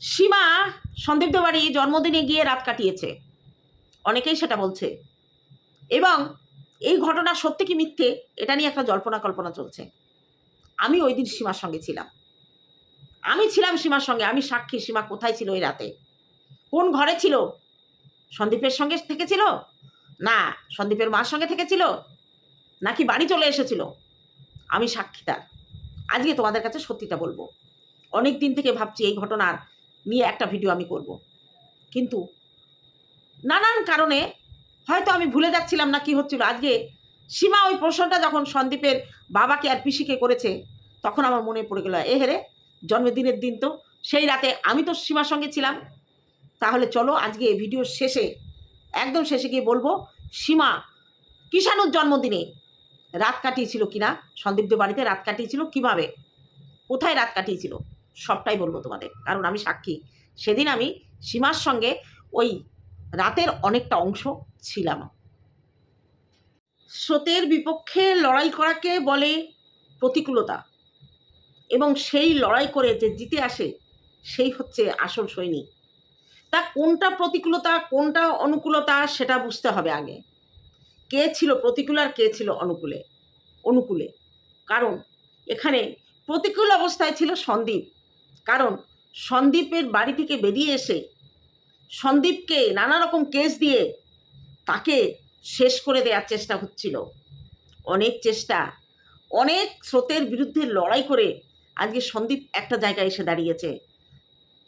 সীমা সন্দীপদের বাড়ি জন্মদিনে গিয়ে রাত কাটিয়েছে। অনেকেই সেটা বলছে। এবং এই ঘটনা সত্যি কি মিথ্যে, এটা নিয়ে একটা জল্পনা কল্পনা চলছে। আমি ওই দিন সীমার সঙ্গে ছিলাম। আমি ছিলাম সীমার সঙ্গে, আমি সাক্ষী, সীমা কোথায় ছিল ওই রাতে? কোন ঘরে ছিল? সন্দীপের সঙ্গে থেকেছিল? না, সন্দীপের মার সঙ্গে থেকেছিল? নাকি বাড়ি চলে এসেছিল? আমি সাক্ষী তার। আজকে তোমাদের কাছে সত্যিটা বলব। অনেক দিন থেকে ভাবছি এই ঘটনার নিয়ে একটা ভিডিও আমি করব। কিন্তু নানান কারণে হয়তো আমি ভুলে যাচ্ছিলাম না কি হচ্ছিল। আজকে সীমা ওই প্রশ্নটা যখন সন্দীপের বাবাকে আর পিসিকে করেছে, তখন আমার মনে পড়ে গেল, এ হেরে, জন্মদিনের দিন তো, সেই রাতে আমি তো সীমার সঙ্গে ছিলাম। তাহলে চলো আজকে এই ভিডিওর শেষে, একদম শেষে গিয়ে বলব, সীমা, কিষাণুর জন্মদিনে রাত কাটিয়েছিল কিনা? সন্দীপদের বাড়িতে রাত কাটিয়েছিল কীভাবে? কোথায় রাত কাটিয়েছিল? সবটাই বলব তোমাদের। কারণ আমি সাক্ষী। সেদিন আমি সীমার সঙ্গে ওই রাতের অনেকটা অংশ ছিলাম। স্রোতের বিপক্ষে লড়াই করাকে বলে প্রতিকূলতা। এবং সেই লড়াই করে যে জিতে আসে, সেই হচ্ছে আসল সৈনিক। তা কোনটা প্রতিকূলতা, কোনটা অনুকূলতা, সেটা বুঝতে হবে আগে। কে ছিল প্রতিকূল আর কে ছিল অনুকূলে? অনুকূলে। কারণ এখানে প্রতিকূল অবস্থায় ছিল সন্দীপ। কারণ সন্দীপের বাড়ি থেকে বেরিয়ে এসে সন্দীপকে নানা রকম কেস দিয়ে তাকে শেষ করে দেওয়ার চেষ্টা হচ্ছিল। অনেক চেষ্টা, অনেক স্রোতের বিরুদ্ধে লড়াই করে আজকে সন্দীপ একটা জায়গায় এসে দাঁড়িয়েছে।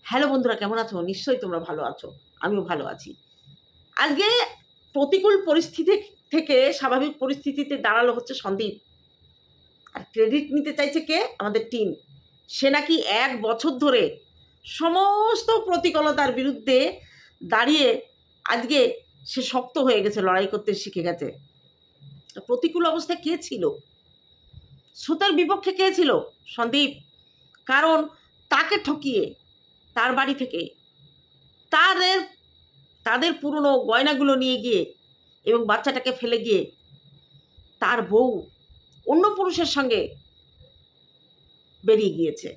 হ্যালো বন্ধুরা, কেমন আছো? নিশ্চয়ই তোমরা ভালো আছো, আমিও ভালো আছি। আজকে প্রতিকূল পরিস্থিতি থেকে, স্বাভাবিক পরিস্থিতিতে দাঁড়াল হচ্ছে সন্দীপ। আর ক্রেডিট নিতে চাইছে কে? আমাদের টিম সে নাকি এক বছর ধরে সমস্ত প্রতিকূলতার বিরুদ্ধে দাঁড়িয়ে আজকে সে শক্ত হয়ে গেছে, লড়াই করতে শিখে গেছে। প্রতিকূল অবস্থায় কে ছিল? সুতার বিপক্ষে কে ছিল? সন্দীপ, কারণ তাকে ঠকিয়ে তার বাড়ি থেকে তাদের তাদের পুরনো গয়নাগুলো নিয়ে গিয়ে এবং বাচ্চাটাকে ফেলে গিয়ে তার বউ অন্য পুরুষের সঙ্গে বেরিয়ে গিয়েছে।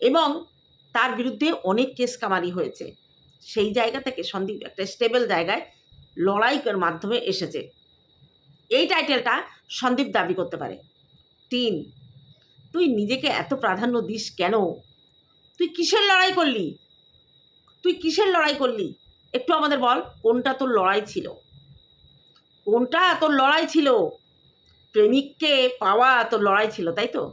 এবং তার বিরুদ্ধে অনেক কেস কামারি হয়েছে। সেই জায়গা থেকে সন্দীপ একটা স্টেবল জায়গায় লড়াইয়ের মাধ্যমে এসেছে। এই টাইটেলটা সন্দীপ দাবি করতে পারে। তিন, তুই নিজেকে এত প্রাধান্য দিস কেন? তুই কিসের লড়াই করলি? তুই কিসের লড়াই করলি? একটু আমাদের বল, কোনটা তোর লড়াই ছিল? কোনটা তোর লড়াই ছিল? প্রেমিককে পাওয়া তোর লড়াই ছিল, তাই তো?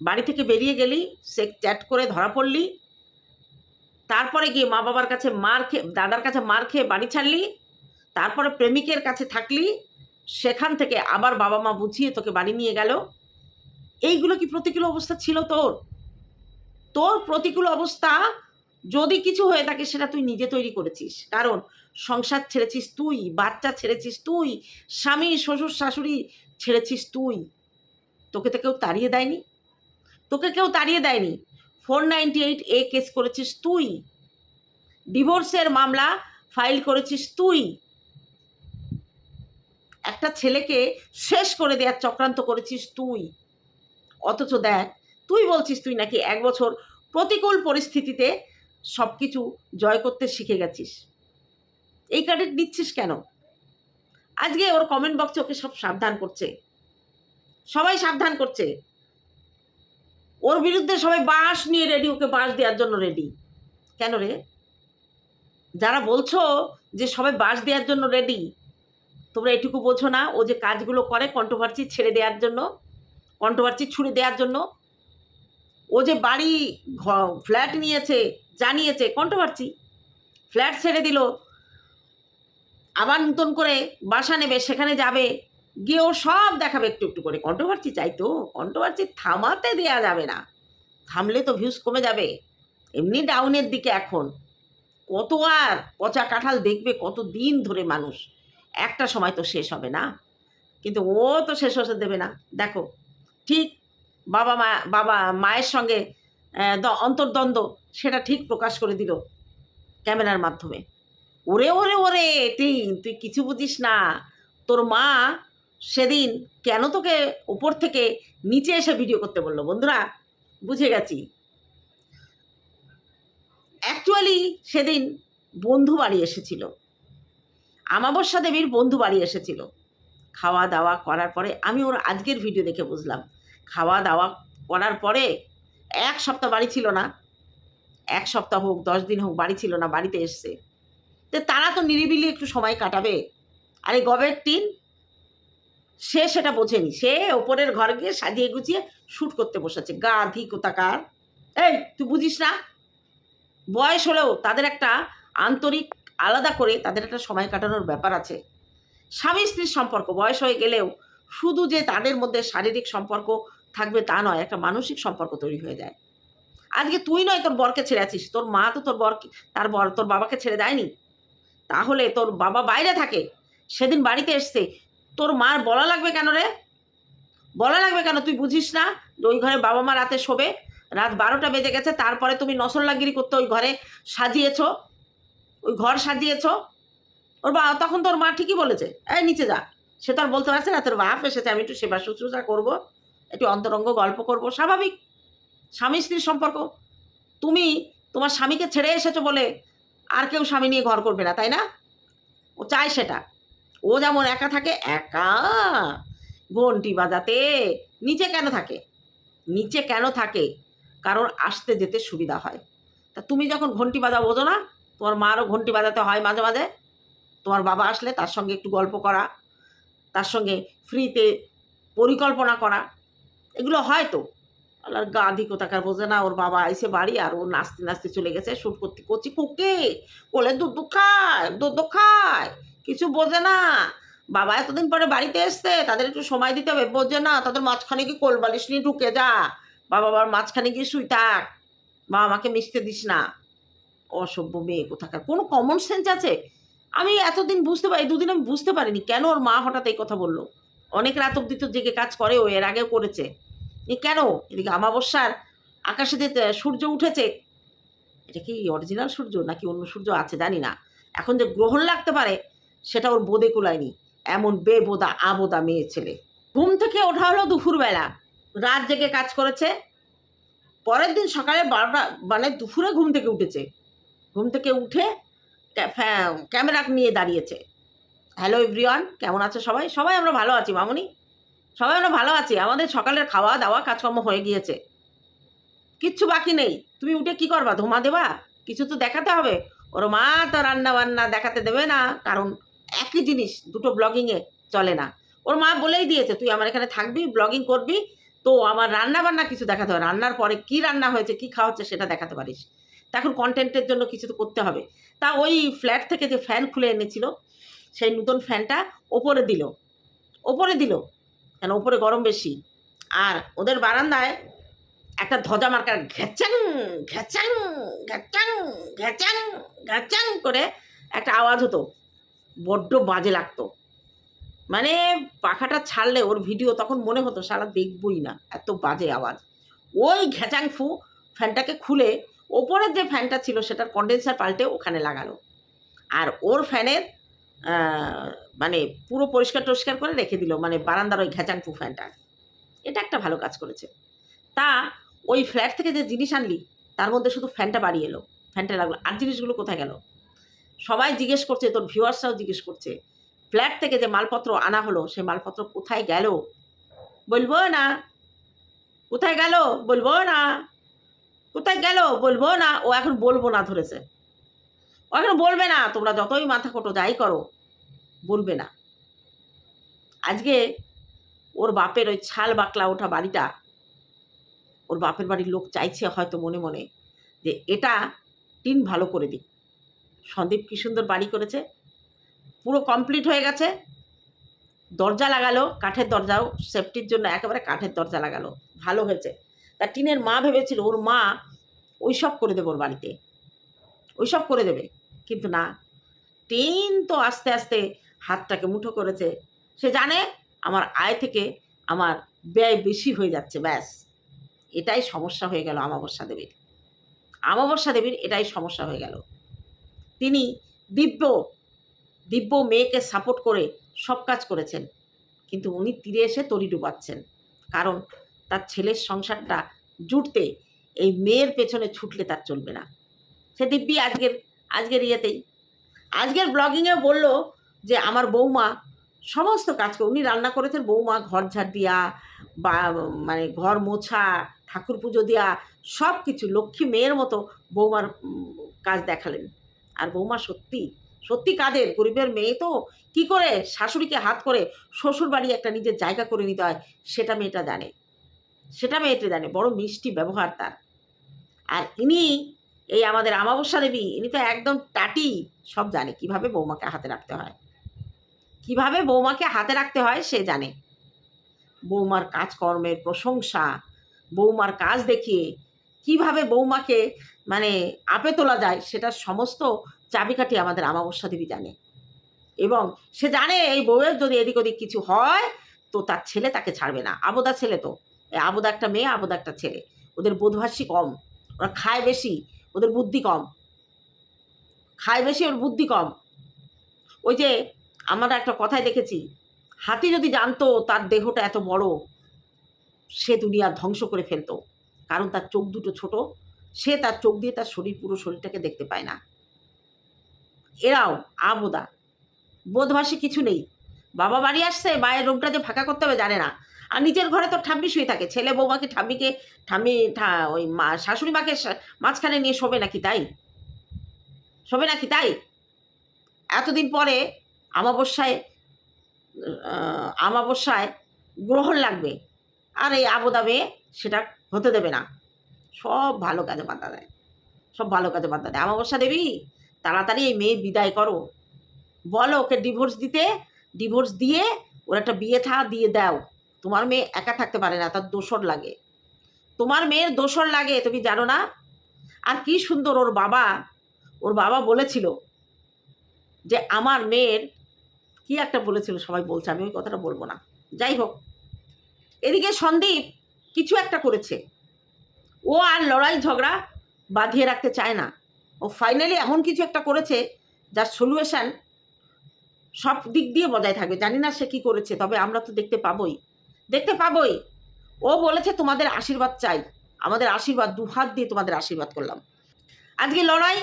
বাড়ি থেকে বেরিয়ে গেলি, সে চ্যাট করে ধরা পড়লি, তারপরে গিয়ে মা বাবার কাছে মার খেয়ে, দাদার কাছে মার খেয়ে বাড়ি ছাড়লি, তারপরে প্রেমিকের কাছে থাকলি, সেখান থেকে আবার বাবা মা বুঝিয়ে তোকে বাড়ি নিয়ে গেল। এইগুলো কি প্রতিকূল অবস্থা ছিল তোর? তোর প্রতিকূল অবস্থা যদি কিছু হয়ে থাকে সেটা তুই নিজে তৈরি করেছিস। কারণ সংসার ছেড়েছিস তুই, বাচ্চা ছেড়েছিস তুই, স্বামী, শ্বশুর, শাশুড়ি ছেড়েছিস তুই। তোকে তো কেউ তাড়িয়ে দেয়নি। তোকে কেউ তাড়িয়ে দেয়নি। Four ninety eight A case করেছিস তুই। ডিভোর্সের মামলা ফাইল করেছিস তুই। একটা ছেলেকে শেষ করে দেওয়ার চক্রান্ত করেছিস তুই। অথচ দেখ, তুই বলছিস তুই নাকি এক বছর প্রতিকূল পরিস্থিতিতে সব কিছু জয় করতে শিখে গেছিস। এই ক্রেডিট নিচ্ছিস কেন? আজকে ওর কমেন্ট বক্সে ওকে সব সাবধান করছে। সবাই সাবধান করছে। ওর বিরুদ্ধে সবাই বাঁশ নিয়ে রেডি ওকে বাঁশ দেওয়ার জন্য রেডি কেন রে? যারা বলছো যে সবাই বাঁশ দেওয়ার জন্য রেডি তোমরা এটুকু বোঝো না, ও যে কাজগুলো করে কন্ট্রোভার্সি ছেড়ে দেওয়ার জন্য কন্ট্রোভার্সি ছুড়ে দেওয়ার জন্য। ও যে বাড়ি ফ্ল্যাট নিয়েছে, জানিয়েছে কন্ট্রোভার্সি ফ্ল্যাট ছেড়ে দিল। আবার নতুন করে বাসা নেবে, সেখানে যাবে। গিয়ে ও সব দেখাবে একটু একটু করে। কন্ট্রোভার্সি চাই তো। কন্ট্রোভার্সি থামাতে দেয়া যাবে না। থামলে তো ভিউজ কমে যাবে। এমনি ডাউনের দিকে এখন। কত আর পচা কাঁঠাল দেখবে, কত দিন ধরে মানুষ। একটা সময় তো শেষ হবে না। কিন্তু ও তো শেষ হতে দেবে না। দেখো, ঠিক বাবা মা, বাবা মায়ের সঙ্গে অন্তর্দ্বন্দ্ব, সেটা ঠিক প্রকাশ করে দিল ক্যামেরার মাধ্যমে। ওরে ওরে ওরে টিন তুই কিছু বুঝিস না। তোর মা সেদিন কেন তোকে উপর থেকে নিচে এসে ভিডিও করতে বলল? বন্ধুরা, বুঝে গেছি। অ্যাকচুয়ালি সেদিন বন্ধু বাড়ি এসেছিল। আমাবস্যা দেবীর বন্ধু বাড়ি এসেছিল। খাওয়া দাওয়া করার পরে, আমি ওর আজকের ভিডিও দেখে বুঝলাম। খাওয়া দাওয়া করার পরে, এক সপ্তাহ বাড়ি ছিল না। এক সপ্তাহ হোক, দশ দিন হোক, বাড়ি ছিল না, বাড়িতে এসছে। তো তারা তো নিরিবিলি একটু সময় কাটাবে। আর গবের টিন সে সেটা বোঝেনি। সে ওপরের ঘর গিয়ে সাজিয়ে গুছিয়ে শ্যুট করতে বসেছে। গা ধি কোথাকার। এই, তুই বুঝিস না? বয়স হলেও তাদের একটা আন্তরিক, আলাদা করে তাদের একটা সময় কাটানোর ব্যাপার আছে। স্বামী স্ত্রীর সম্পর্ক, বয়স হয়ে গেলেও শুধু যে তাদের মধ্যে শারীরিক সম্পর্ক থাকবে তা নয়, একটা মানসিক সম্পর্ক তৈরি হয়ে যায়। আজকে তুই নয়, তোর বরকে ছেড়ে আছিস। তোর মা তো তোর বর, তার বর, তোর বাবাকে ছেড়ে দেয়নি। তাহলে তোর বাবা বাইরে থাকে। সেদিন বাড়িতে এসছে। তোর মার বলা লাগবে কেন রে? বলা লাগবে কেন? তুই বুঝিস না? ওই ঘরে বাবা মা রাতে শোবে, রাত বারোটা বেজে গেছে, তারপরে তুমি নসল্লাগিরি করতে ওই ঘরে সাজিয়েছ, ওই ঘর সাজিয়েছ। ওর বা তখন তোর মা ঠিকই বলেছে, এই নিচে যা। সে তো আর বলতে পারছে না, তোর বাপ এসেছে, আমি একটু সেবা শুশ্রূষা করব, একটু অন্তরঙ্গ গল্প করব। স্বাভাবিক। স্বামী স্ত্রীর সম্পর্ক। তুমি তোমার স্বামীকে ছেড়ে এসেছ বলে আর কেউ স্বামী নিয়ে ঘর করবে না, তাই না? ও চায় সেটা। ও যেমন একা থাকে, একা। ঘন্টি বাজাতে। নিচে কেন থাকে? নিচে কেন থাকে? কারোর আসতে যেতে সুবিধা হয়। তা তুমি যখন ঘন্টি বাজা বোঝো না, তোমার মারও ঘন্টি বাজাতে হয় মাঝে মাঝে। তোমার বাবা আসলে তার সঙ্গে একটু গল্প করা, তার সঙ্গে ফ্রিতে পরিকল্পনা করা। এগুলো হয় তো। আল্লাহর গাধি কোথাকার বোঝে না, ওর বাবা এসে বাড়ি আর ও নাচতে নাচতে চলে গেছে শুট করতে করছি। কুকে! কোলে দুধ খায় দুধ খায়। কিছু বোঝে না। বাবা এতদিন পরে বাড়িতে এসছে, তাদের একটু সময় দিতে হবে। বোঝে না, তাদের মাঝখানে কি কোল বালিশ নিয়ে ঢুকে যা। বাবা বাবার মাঝখানে গিয়ে শুই থাক। মা আমাকে মিশতে দিস না। অসভ্য মেয়ে কোথাকার। কোনো কমন সেন্স আছে? আমি এতদিন বুঝতে পারি, দুদিন আমি বুঝতে পারিনি কেন ওর মা হঠাৎ এই কথা বলল। অনেক রাত অব্দি তো জেগে কাজ করে, ও এর আগেও করেছে। কেন? এদিকে আমাবস্যার আকাশে যে সূর্য উঠেছে, এটা কি অরিজিনাল সূর্য নাকি অন্য সূর্য আছে জানি না। এখন যে গ্রহণ লাগতে পারে সেটা ওর বোধে কুলায়নি। এমন বেবোদা, আবোদা মেয়ে ছেলে। ঘুম থেকে ওঠা হলো দুপুরবেলা। রাত জেগে কাজ করেছে। পরের দিন সকালে বারোটা মানে দুপুরে ঘুম থেকে উঠেছে। ঘুম থেকে উঠে ক্যামেরা নিয়ে দাঁড়িয়েছে। হ্যালো এভরিওয়ান, কেমন আছে সবাই? সবাই আমরা ভালো আছি, মামনি। সবাই আমরা ভালো আছি। আমাদের সকালের খাওয়া দাওয়া কাজকর্ম হয়ে গিয়েছে। কিচ্ছু বাকি নেই। তুমি উঠে কি করবা? ধোমা দেবা? কিছু তো দেখাতে হবে। ওর মা তো রান্না বান্না দেখাতে দেবে না, কারণ একই জিনিস, দুটো ব্লগিংয়ে চলে না। ওর মা বলেই দিয়েছে, তুই আমার এখানে থাকবি ব্লগিং করবি, তো আমার রান্না বান্না কিছু দেখাতে হবে। রান্নার পরে কি রান্না হয়েছে, কি খাওয়া হচ্ছে সেটা দেখাতে পারিস। এখন কন্টেন্টের জন্য কিছু তো করতে হবে। তা ওই ফ্ল্যাট থেকে যে ফ্যান খুলে এনেছিল, সেই নতুন ফ্যানটা ওপরে দিল। ওপরে দিল, কেন? ওপরে গরম বেশি। আর ওদের বারান্দায় একটা ধ্বজা মার্কার ঘ্যাচাং ঘ্যাচাং ঘ্যাচাং ঘ্যাচাং ঘ্যাচাং করে একটা আওয়াজ হতো। বড্ড বাজে লাগতো। মানে পাখাটা ছাড়লে ওর ভিডিও তখন মনে হতো সারা দেখবই না, এত বাজে আওয়াজ। ওই ঘ্যাচাং ফু ফ্যানটাকে খুলে ওপরের যে ফ্যানটা ছিল সেটার কন্ডেন্সার পাল্টে ওখানে লাগালো। আর ওর ফ্যানের মানে পুরো পরিষ্কার টরিষ্কার করে রেখে দিল মানে বারান্দার ওই ঘ্যাচাংফু ফ্যানটা। এটা একটা ভালো কাজ করেছে। তা ওই ফ্ল্যাট থেকে যে জিনিস আনলি, তার মধ্যে শুধু ফ্যানটা বাড়িয়ে এলো। ফ্যানটা লাগল। আর জিনিসগুলো কোথায় গেল? সবাই জিজ্ঞেস করছে, তোর ভিউয়ার্সরাও জিজ্ঞেস করছে। ফ্ল্যাট থেকে যে মালপত্র আনা হলো, সে মালপত্র কোথায় গেল? বলব না। কোথায় গেল? বলব না। কোথায় গেল? বলব না। ও এখন বলব না ধরেছে। ও এখন বলবে না, তোমরা যতই মাথা কোটো যাই করো, বলবে না। আজকে ওর বাপের ওই ছাল বাকলা ওঠা বাড়িটা, ওর বাপের বাড়ির লোক চাইছে হয়তো মনে মনে যে এটা টিন ভালো করে দিক। সন্দীপ কি সুন্দর বাড়ি করেছে। পুরো কমপ্লিট হয়ে গেছে। দরজা লাগালো, কাঠের দরজাও সেফটির জন্য একেবারে কাঠের দরজা লাগালো। ভালো হয়েছে। তা টিনের মা ভেবেছিল, ওর মা ওই সব করে দেবে ওর বাড়িতে। ওই সব করে দেবে। কিন্তু না। টিন তো আস্তে আস্তে হাতটাকে মুঠো করেছে। সে জানে আমার আয় থেকে আমার ব্যয় বেশি হয়ে যাচ্ছে, ব্যাস। এটাই সমস্যা হয়ে গেল আমাবস্যা দেবীর। আমাবস্যা দেবীর এটাই সমস্যা হয়ে গেল। তিনি দিব্য দিব্য মেয়েকে সাপোর্ট করে সব কাজ করেছেন। কিন্তু উনি তীরে এসে তরি ডুবাচ্ছেন। কারণ তার ছেলের সংসারটা জুটতে এই মেয়ের পেছনে ছুটলে তার চলবে না। সে দিব্যি আজকের আজকের ইয়েতেই। আজকের ব্লগিংয়ে বলল যে, আমার বৌমা সমস্ত কাজ করে উনি রান্না করেছেন বৌমা, ঘর ঝাড় দিয়া, বা মানে ঘর মোছা, ঠাকুর পুজো দেওয়া সব কিছু লক্ষ্মী মেয়ের মতো বৌমার কাজ দেখালেন। আর বৌমা সত্যি সত্যি কাদের? গরিবের মেয়ে তো? কি করে? শাশুড়িকে হাত করে শ্বশুর বাড়ি একটা নিজের জায়গা করে নিতে হয়, সেটা মেয়েটা জানে। সেটা মেয়েটা জানে, বড় মিষ্টি ব্যবহার তার। আর ইনি, এই আমাদের আমাবস্যা দেবী, ইনি তো একদম টাটি, সব জানে কীভাবে বৌমাকে হাতে রাখতে হয়। কীভাবে বৌমাকে হাতে রাখতে হয় সে জানে। বৌমার কাজকর্মের প্রশংসা, বৌমার কাজ দেখিয়ে কীভাবে বৌমাকে মানে আপে তোলা যায় সেটার সমস্ত চাবিকাঠি আমাদের আমাবস্যা দেবী জানে। এবং সে জানে এই বউয়ের যদি এদিক ওদিক কিছু হয়, তো তার ছেলে তাকে ছাড়বে না। আবদা ছেলে তো। আবোদা একটা মেয়ে, আবোদা একটা ছেলে। ওদের বোধভাষী কম। ওরা খায় বেশি, ওদের বুদ্ধি কম। খায় বেশি, ওর বুদ্ধি কম। ওই যে আমরা একটা কথায় দেখেছি, হাতি যদি জানতো তার দেহটা এত বড়, সে দুনিয়া ধ্বংস করে ফেলতো। কারণ তার চোখ দুটো ছোট। সে তার চোখ দিয়ে তার শরীর, পুরো শরীরটাকে দেখতে পায় না। এরাও আবোদা। বোধভাষী কিছু নেই। বাবা বাড়ি আসছে, মায়ের রুমটা যে ফাঁকা করতে হবে জানে না। আর নিজের ঘরে তো ঠাম্মি শুয়ে থাকে। ছেলে বৌমাকে ঠাম্মিকে, ঠাম্মি ওই মা, শাশুড়ি মাকে মাঝখানে নিয়ে শোবে নাকি তাই? শোবে নাকি তাই? এতদিন পরে আমাবস্যায় আমাবস্যায় গ্রহণ লাগবে। আর এই আবোদা মেয়ে সেটা হতে দেবে না। সব ভালো কাজে বাধা দেয়। সব ভালো কাজে বাধা দেয়। আমাবস্যা দেবী, তাড়াতাড়ি এই মেয়ে বিদায় করো। বলো ওকে ডিভোর্স দিতে। ডিভোর্স দিয়ে ওর একটা বিয়ে থা, দিয়ে দাও। তোমার মেয়ে একা থাকতে পারে না, তার দোসর লাগে। তোমার মেয়ের দোসর লাগে, তুমি জানো না? আর কি সুন্দর ওর বাবা। ওর বাবা বলেছিল যে, আমার মেয়ের কি একটা বলেছিল সবাই বলছে, আমি ওই কথাটা বলব না। যাই হোক। এদিকে সন্দীপ কিছু একটা করেছে। ও আর লড়াই ঝগড়া বাঁধিয়ে রাখতে চায় না। ও ফাইনালি এমন কিছু একটা করেছে যার সলিউশন সব দিক দিয়ে বজায় থাকবে। জানি না সে কি করেছে, তবে আমরা তো দেখতে পাবোই। দেখতে পাবোই। ও বলেছে, তোমাদের আশীর্বাদ চাই। আমাদের আশীর্বাদ, দু হাত দিয়ে তোমাদের আশীর্বাদ করলাম। আজকে লড়াই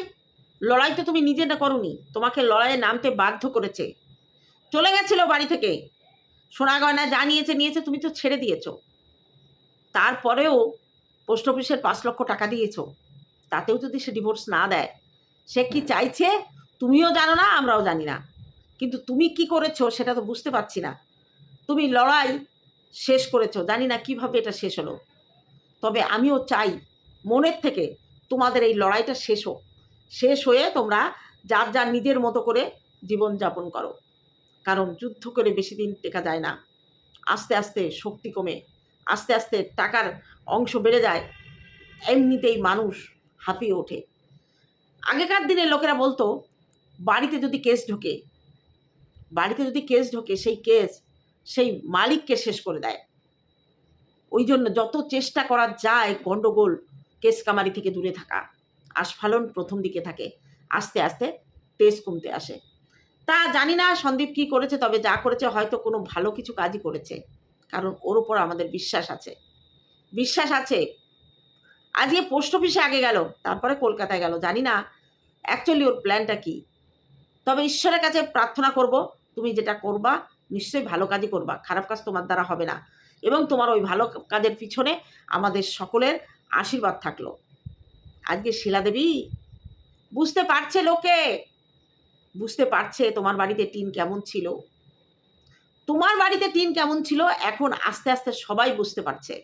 লড়াই তো তুমি নিজে না করনি, তোমাকে লড়াইয়ে নামতে বাধ্য করেছে। চলে গেছিল বাড়ি থেকে। সোনা গয়না যা নিয়েছে নিয়েছে, তুমি তো ছেড়ে দিয়েছ। তারপরেও পোস্ট অফিসের পাঁচ লক্ষ টাকা দিয়েছ। তাতেও যদি সে ডিভোর্স না দেয়, সে কি চাইছে? তুমিও জানো না, আমরাও জানি না। কিন্তু তুমি কি করেছ সেটা তো বুঝতে পারছি না। তুমি লড়াই শেষ করেছ, জানি না কীভাবে এটা শেষ হলো। তবে আমিও চাই, মনের থেকে তোমাদের এই লড়াইটা শেষ হোক। শেষ হয়ে তোমরা যার যার নিজের মতো করে জীবনযাপন করো। কারণ যুদ্ধ করে বেশি দিন টেকা যায় না। আস্তে আস্তে শক্তি কমে। আস্তে আস্তে টাকার অংশ বেড়ে যায়, এমনিতেই মানুষ হাঁপিয়ে ওঠে। আগেকার দিনে লোকেরা বলতো, বাড়িতে যদি কেস ঢোকে, বাড়িতে যদি কেস ঢোকে, সেই কেস, সেই মালিককে শেষ করে দেয়। ওই জন্য যত চেষ্টা করা যায় গণ্ডগোল, কেস কামারি থেকে দূরে থাকা, আস্ফালন প্রথম দিকে থাকে, আস্তে আস্তে তেজ কমতে আসে। তা জানি না সন্দীপ কি করেছে, তবে যা করেছে হয়তো কোনো ভালো কিছু কাজই করেছে। কারণ ওর উপর আমাদের বিশ্বাস আছে। বিশ্বাস আছে। আজকে পোস্ট অফিসে আগে গেল, তারপরে কলকাতায় গেল, জানি না অ্যাকচুয়ালি ওর প্ল্যানটা কি। তবে ঈশ্বরের কাছে প্রার্থনা করব, তুমি যেটা করবা, নিশ্চয়ই ভালো কাজই করবা, খারাপ কাজ তোমার দ্বারা হবে না। এবং তোমার ওই ভালো কাজের পিছনে আমাদের সকলের আশীর্বাদ থাকল। আজকে শিলা দেবী, বুঝতে পারছে লোকে? বুঝতে পারছে তোমার বাড়িতে টিন কেমন ছিল? তোমার বাড়িতে টিন কেমন ছিল? এখন আস্তে আস্তে সবাই বুঝতে পারছে।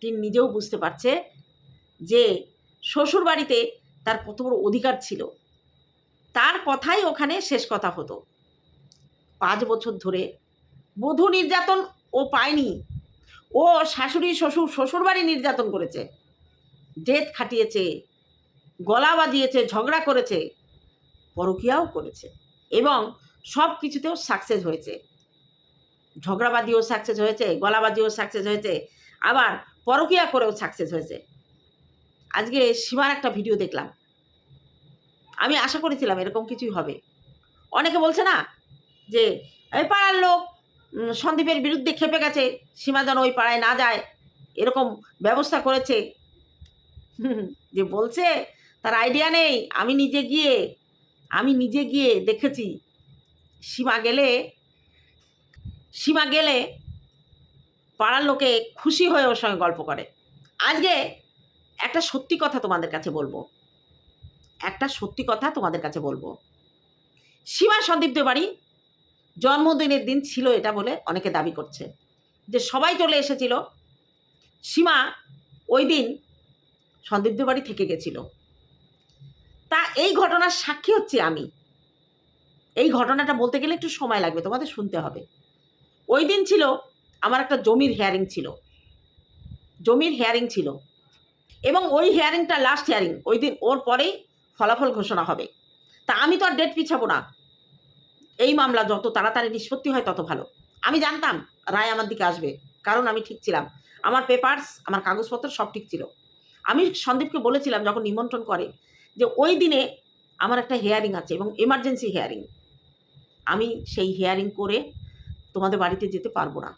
টিন নিজেও বুঝতে পারছে যে শ্বশুর বাড়িতে তার কত বড় অধিকার ছিল। তার কথাই ওখানে শেষ কথা হতো। পাঁচ বছর ধরে বধূ নির্যাতন ও পায়নি। ও শাশুড়ি, শ্বশুর শ্বশুরবাড়ি নির্যাতন করেছে। জেদ খাটিয়েছে, গলা বাজিয়েছে, ঝগড়া করেছে, পরকিয়াও করেছে এবং সব কিছুতেও সাকসেস হয়েছে। ঝগড়াবাদিও সাকসেস হয়েছে গলাবাজিও সাকসেস হয়েছে, আবার পরকিয়া করেও সাকসেস হয়েছে। আজকে সীমার একটা ভিডিও দেখলাম। আমি আশা করেছিলাম এরকম কিছুই হবে। অনেকে বলছে না যে, এই পাড়ার লোক সন্দীপের বিরুদ্ধে খেপে গেছে, সীমা যেন ওই পাড়ায় না যায়। এরকম ব্যবস্থা করেছে। যে বলছে, তার আইডিয়া নেই, আমি নিজে গিয়ে, আমি নিজে গিয়ে দেখেছি, সীমা গেলে সীমা গেলে পাড়ার লোকে খুশি হয়ে ওর সঙ্গে গল্প করে। আজকে একটা সত্যি কথা তোমাদের কাছে বলব। একটা সত্যি কথা তোমাদের কাছে বলব। সীমা সন্দীপদের বাড়ি জন্মদিনের দিন ছিল এটা বলে অনেকে দাবি করছে। যে সবাই চলে এসেছিল। সীমা ওই দিন সন্দীপদের বাড়ি থেকে গেছিল। তা এই ঘটনার সাক্ষী হচ্ছে আমি। এই ঘটনাটা বলতে গেলে একটু সময় লাগবে, তোমাদের শুনতে হবে। ওই দিন ছিল, আমার একটা জমির হেয়ারিং ছিল। জমির হেয়ারিং ছিল। এবং ওই হেয়ারিংটা লাস্ট হেয়ারিং ওই দিন ওর পরেই ফলাফল ঘোষণা হবে। তা আমি তো আর ডেট পিছাবো না। এই মামলা যত তাড়াতাড়ি নিষ্পত্তি হয় তত ভালো। আমি জানতাম রায় আমার দিকে আসবে, কারণ আমি ঠিক ছিলাম। আমার পেপারস আমার কাগজপত্র সব ঠিক ছিল। আমি সন্দীপকে বলেছিলাম যখন নিমন্ত্রণ করে যে ওই দিনে আমার একটা হেয়ারিং আছে এবং এমার্জেন্সি হেয়ারিং আমি সেই হেয়ারিং করে তোমাদের বাড়িতে যেতে পারব না।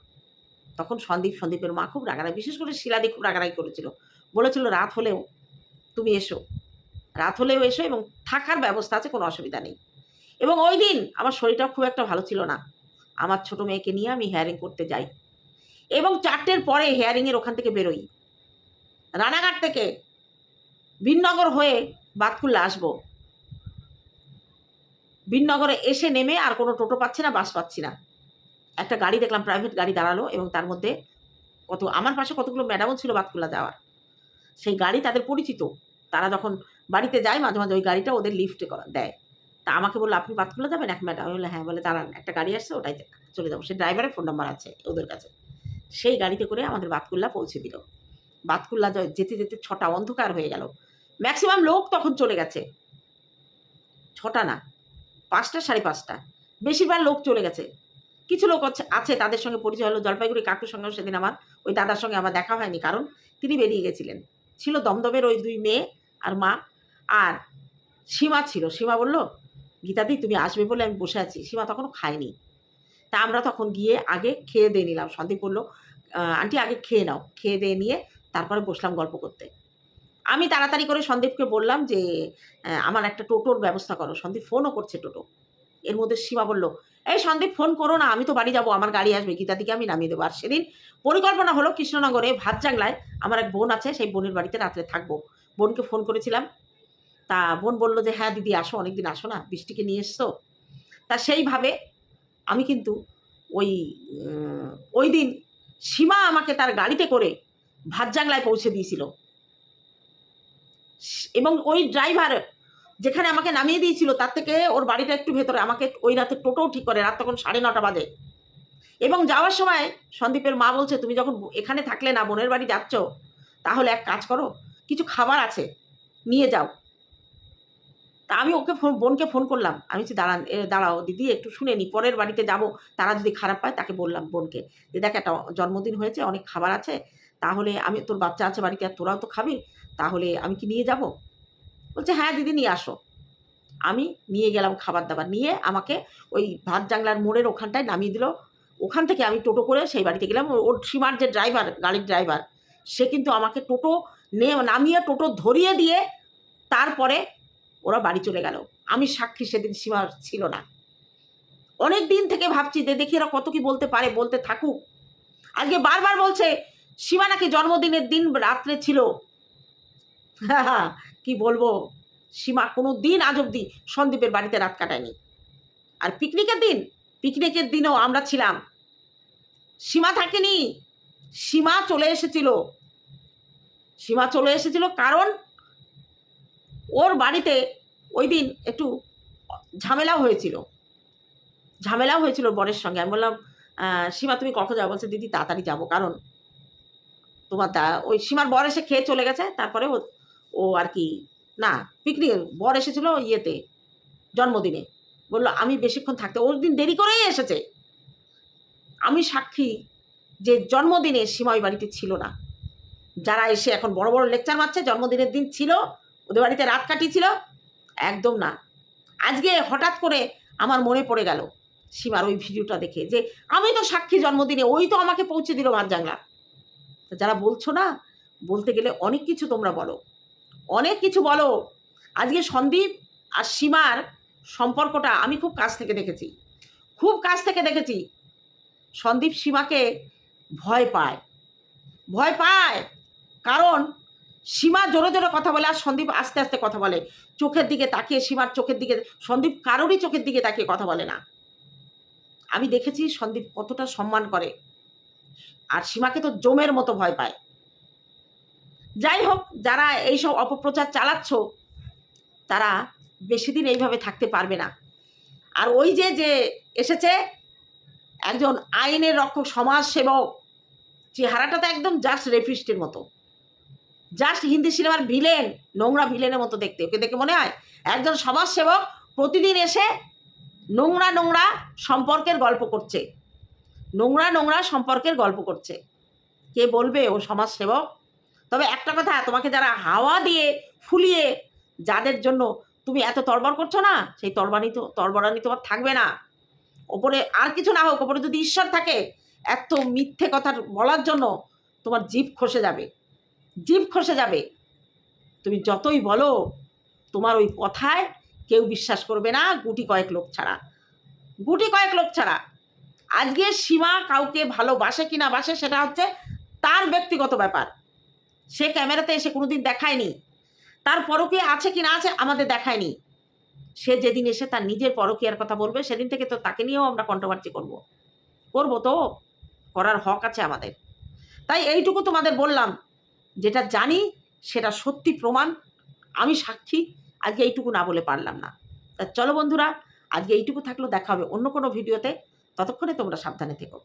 তখন সন্দীপ সন্দীপের মা খুব রাগারাগি, বিশেষ করে শিলাদি খুব রাগারাগি করেছিল। বলেছিল, রাত হলেও তুমি এসো। রাত হলেও এসো এবং থাকার ব্যবস্থা আছে, কোনো অসুবিধা নেই। এবং ওই দিন আমার শরীরটাও খুব একটা ভালো ছিল না। আমার ছোট মেয়েকে নিয়ে আমি হেয়ারিং করতে যাই। এবং চারটের পরে হেয়ারিংয়ের ওখান থেকে বেরোই। রানাঘাট থেকে বিননগর হয়ে বাতকুল্লা আসব। বিননগরে এসে নেমে আর কোনো টোটো পাচ্ছি না, বাস পাচ্ছি না। একটা গাড়ি দেখলাম প্রাইভেট গাড়ি দাঁড়াল এবং তার মধ্যে কত, আমার পাশে কতগুলো ম্যাডামও ছিল বাতকুল্লা যাওয়ার। সেই গাড়ি তাদের পরিচিত। তারা যখন বাড়িতে যায়, মাঝে মাঝে ওই গাড়িটা ওদের লিফটে দেয়। তা আমাকে বলল, আপনি বাতকুল্লা যাবেন? এক ম্যাডাম বলল হ্যাঁ। বলে, দাঁড়ান, একটা গাড়ি আসছে, ওটাই চলে যাব। সে ড্রাইভারের ফোন নাম্বার আছে ওদের কাছে। সেই গাড়িতে করে আমাদের বাতকুল্লা পৌঁছে দিল। বাতকুল্লা যেতে যেতে ছটা অন্ধকার হয়ে গেল। ম্যাক্সিমাম লোক তখন চলে গেছে। ছটা না, পাঁচটা, সাড়ে পাঁচটা। বেশিরভাগ লোক চলে গেছে। কিছু লোক আছে- তাদের সঙ্গে পরিচয় হলো জলপাইগুড়ি কাকুর সঙ্গে সেদিন আমার ওই দাদার সঙ্গে আমার দেখা হয়নি কারণ তিনি বেরিয়ে গেছিলেন। ছিল দমদমের ওই দুই মেয়ে আর মা আর সীমা ছিল। সীমা বলল গীতাদি তুমি আসবে বলে আমি বসে আছি। সীমা তখনও খায়নি। তা আমরা তখন গিয়ে আগে খেয়ে দিয়ে নিলাম। সন্দীপ বলল "আহ, আন্টি আগে খেয়ে নাও। খেয়ে দিয়ে নিয়ে তারপরে বসলাম গল্প করতে। আমি তাড়াতাড়ি করে সন্দীপকে বললাম যে আমার একটা টোটোর ব্যবস্থা করো। সন্দীপ ফোনও করছে টোটো। এর মধ্যে সীমা বলল এই সন্দীপ ফোন করো না, আমি তো বাড়ি যাব, আমার গাড়ি আসবে। গীতাদিকে আমি নামিয়ে দেবো। আর সেদিন পরিকল্পনা হলো কৃষ্ণনগরে ভাতজাংলায় আমার এক বোন আছে, সেই বোনের বাড়িতে রাত্রে থাকব। বোনকে ফোন করেছিলাম। তা বোন বলল যে হ্যাঁ দিদি, আসো, অনেকদিন আসো না, বৃষ্টিকে নিয়ে এসছো? তা সেইভাবে আমি কিন্তু ওই ওই দিন সীমা আমাকে তার গাড়িতে করে ভাতজাংলায় পৌঁছে দিয়েছিল। এবং ওই ড্রাইভার যেখানে আমাকে নামিয়ে দিয়েছিল, তার থেকে ওর বাড়িটা একটু ভেতরে। আমাকে ওই রাতে টোটোও ঠিক করে, রাত তখন সাড়ে নটা বাজে। এবং যাওয়ার সময় সন্দীপের মা বলছে, তুমি যখন এখানে থাকলে না, বোনের বাড়ি যাচ্ছ, তাহলে এক কাজ করো, কিছু খাবার আছে, নিয়ে যাও। তা আমি ওকে ফোন, বোনকে ফোন করলাম। আমি বলছি, দাঁড়ান দাঁড়াও, দিদি, একটু শুনে নি। পরের বাড়িতে যাব। তারা যদি খারাপ পায়, তাকে বললাম বোনকে যে, দেখ, একটা জন্মদিন হয়েছে, অনেক খাবার আছে, তাহলে আমি, তোর বাচ্চা আছে বাড়িতে, আর তোরাও তো খাবি, তাহলে আমি কি নিয়ে যাব? বলছে হ্যাঁ দিদি, নিয়ে আসো। আমি নিয়ে গেলাম খাবার দাবার নিয়ে আমাকে ওই ভাত জাংলার মোড়ের ওখানটায় নামিয়ে দিল। ওখান থেকে আমি টোটো করে সেই বাড়িতে গেলাম। ওর সীমার যে ড্রাইভার, গাড়ির ড্রাইভার, সে কিন্তু আমাকে টোটো নামিয়ে টোটো ধরিয়ে দিয়ে তারপরে ওরা বাড়ি চলে গেল। আমি সাক্ষী সেদিন সীমার ছিল না। অনেক দিন থেকে ভাবছি যে দেখি এরা কত কি বলতে পারে, বলতে থাকুক। আজকে বারবার বলছে, সীমা নাকি জন্মদিনের দিন রাত্রে ছিল? কি বলব, সীমা কোনো দিন আজ অব্দি সন্দীপের বাড়িতে রাত কাটায়নি। আর পিকনিকের দিন পিকনিকের দিনও আমরা ছিলাম। সীমা থাকেনি, সীমা চলে এসেছিল। সীমা চলে এসেছিল কারণ ওর বাড়িতে ওই দিন একটু ঝামেলাও হয়েছিল। ঝামেলাও হয়েছিল বরের সঙ্গে। আমি বললাম সীমা, তুমি কখন যাব? বলছে, দিদি, তাড়াতাড়ি যাব। কারণ তোমার দা, ওই সীমার বর এসে খেয়ে চলে গেছে। তারপরে ও আর কি, না পিকনিক বর এসেছিল ইয়েতে, জন্মদিনে। বলল, আমি বেশিক্ষণ থাকতে, ওর দিন দেরি করেই এসেছে। আমি সাক্ষী যে জন্মদিনে সীমা ওই বাড়িতে ছিল না। যারা এসে এখন বড় বড় লেকচার মারছে, জন্মদিনের দিন ছিল, ওদের বাড়িতে রাত কাটিয়েছিল একদম না। আজকে হঠাৎ করে আমার মনে পড়ে গেল সীমার ওই ভিডিওটা দেখে যে, আমি তো সাক্ষী জন্মদিনে, ওই তো আমাকে পৌঁছে দিল ভাত জাংলা যারা বলছো না, বলতে গেলে অনেক কিছু তোমরা বলো। অনেক কিছু বলো। আজকে সন্দীপ আর সীমার সম্পর্কটা আমি খুব কাছ থেকে দেখেছি। খুব কাছ থেকে দেখেছি। সন্দীপ সীমাকে ভয় পায়। ভয় পায়। কারণ সীমা জোরে জোরে কথা বলে আর সন্দীপ আস্তে আস্তে কথা বলে। চোখের দিকে তাকিয়ে সীমার চোখের দিকে, সন্দীপ কারোরই চোখের দিকে তাকিয়ে কথা বলে না। আমি দেখেছি সন্দীপ কতটা সম্মান করে। আর সীমাকে তো জমের মতো ভয় পায়। যাই হোক যারা এইসব অপপ্রচার চালাচ্ছ, তারা বেশি দিন এইভাবে থাকতে পারবে না। আর ওই যে যে এসেছে, একজন আইনের রক্ষক সমাজ সেবক চেহারাটা তো একদম জাস্ট রেফিস্টের মতো। জাস্ট হিন্দি সিনেমার ভিলেন নোংরা ভিলেনের মতো দেখতে। ওকে দেখে মনে হয়? একজন সমাজসেবক প্রতিদিন এসে নোংরা নোংরা সম্পর্কের গল্প করছে। নোংরা নোংরা সম্পর্কের গল্প করছে। কে বলবে ও সমাজসেবক? তবে একটা কথা, তোমাকে যারা হাওয়া দিয়ে ফুলিয়ে যাদের জন্য তুমি এত তরবর করছ না, সেই তরবানি তো, তরবরানি তোমার থাকবে না। ওপরে আর কিছু না হোক, ওপরে যদি ঈশ্বর থাকে, এত মিথ্যে কথা বলার জন্য তোমার জিভ খসে যাবে। জিভ খসে যাবে। তুমি যতই বলো, তোমার ওই কথায় কেউ বিশ্বাস করবে না, গুটি কয়েক লোক ছাড়া। গুটি কয়েক লোক ছাড়া। আজকে সীমা কাউকে ভালোবাসে কি না বাসে, সেটা হচ্ছে তার ব্যক্তিগত ব্যাপার। সে ক্যামেরাতে এসে কোনোদিন দেখায়নি। তার পরকীয়া আছে কি না আছে আমাদের দেখায়নি। সে যেদিন এসে তার নিজের পরকীয়ার কথা বলবে, সেদিন থেকে তো তাকে নিয়েও আমরা কন্ট্রোভার্সি করব। করব তো, করার হক আছে আমাদের। তাই এইটুকু তোমাদের বললাম, যেটা জানি সেটা সত্যি প্রমাণ, আমি সাক্ষী, আজকে এইটুকু না বলে পারলাম না। তা চলো বন্ধুরা, আজকে এইটুকু থাকল, দেখা হবে অন্য কোনো ভিডিওতে। ততক্ষণে তোমরা সাবধানে থেকো।